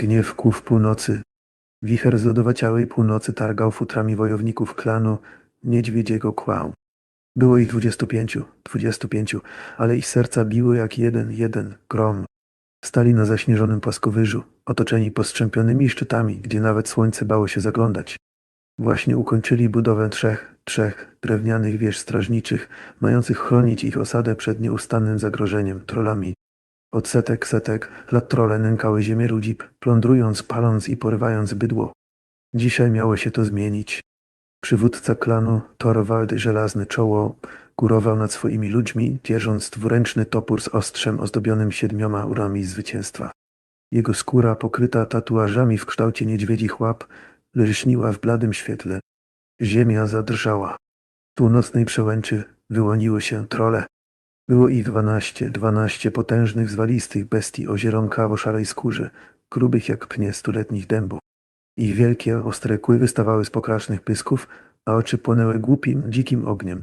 Gniew kłów północy. Wicher z lodowaciałej północy targał futrami wojowników klanu niedźwiedziego kłał. Było ich dwudziestu pięciu, dwudziestu pięciu, ale ich serca biły jak jeden, jeden grom. Stali na zaśnieżonym płaskowyżu, otoczeni postrzępionymi szczytami, gdzie nawet słońce bało się zaglądać. Właśnie ukończyli budowę trzech, trzech drewnianych wież strażniczych, mających chronić ich osadę przed nieustannym zagrożeniem trollami. Od setek, setek lat trole nękały ziemię ludzi, plądrując, paląc i porywając bydło. Dzisiaj miało się to zmienić. Przywódca klanu, Torwald Żelazne Czoło, górował nad swoimi ludźmi, dzierżąc dwuręczny topór z ostrzem ozdobionym siedmioma urami zwycięstwa. Jego skóra, pokryta tatuażami w kształcie niedźwiedzich łap, lśniła w bladym świetle. Ziemia zadrżała. Z północnej przełęczy wyłoniły się trole. Było ich dwanaście, dwanaście potężnych, zwalistych bestii o zielonkawoszarej skórze, grubych jak pnie stuletnich dębów. Ich wielkie, ostre kły wystawały z pokracznych pysków, a oczy płonęły głupim, dzikim ogniem.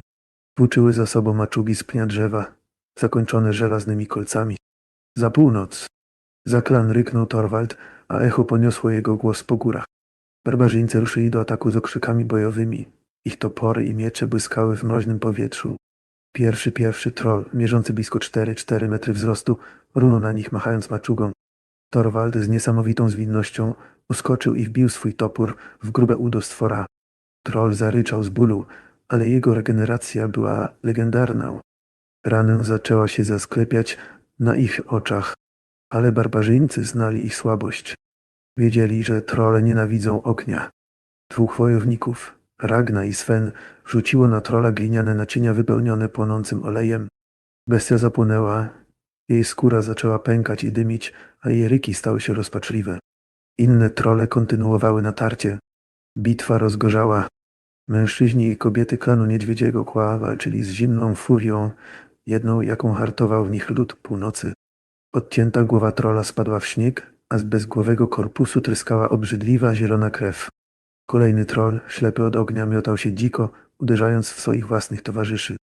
Włóczyły za sobą maczugi z pnia drzewa, zakończone żelaznymi kolcami. Za północ. Za klan ryknął Torwald, a echo poniosło jego głos po górach. Barbarzyńcy ruszyli do ataku z okrzykami bojowymi. Ich topory i miecze błyskały w mroźnym powietrzu. Pierwszy, pierwszy troll, mierzący blisko 4-4 metry wzrostu, runął na nich machając maczugą. Torwald z niesamowitą zwinnością uskoczył i wbił swój topór w grube udo stwora. Troll zaryczał z bólu, ale jego regeneracja była legendarna. Ranę zaczęła się zasklepiać na ich oczach, ale barbarzyńcy znali ich słabość. Wiedzieli, że trolle nienawidzą ognia. Dwóch wojowników, Ragna i Sven, rzuciło na trola gliniane naczynia wypełnione płonącym olejem. Bestia zapłonęła, jej skóra zaczęła pękać i dymić, a jej ryki stały się rozpaczliwe. Inne trole kontynuowały natarcie. Bitwa rozgorzała. Mężczyźni i kobiety klanu Niedźwiedziego Kła walczyli z zimną furią, jedną jaką hartował w nich lud północy. Odcięta głowa trola spadła w śnieg, a z bezgłowego korpusu tryskała obrzydliwa zielona krew. Kolejny troll, ślepy od ognia, miotał się dziko, uderzając w swoich własnych towarzyszy.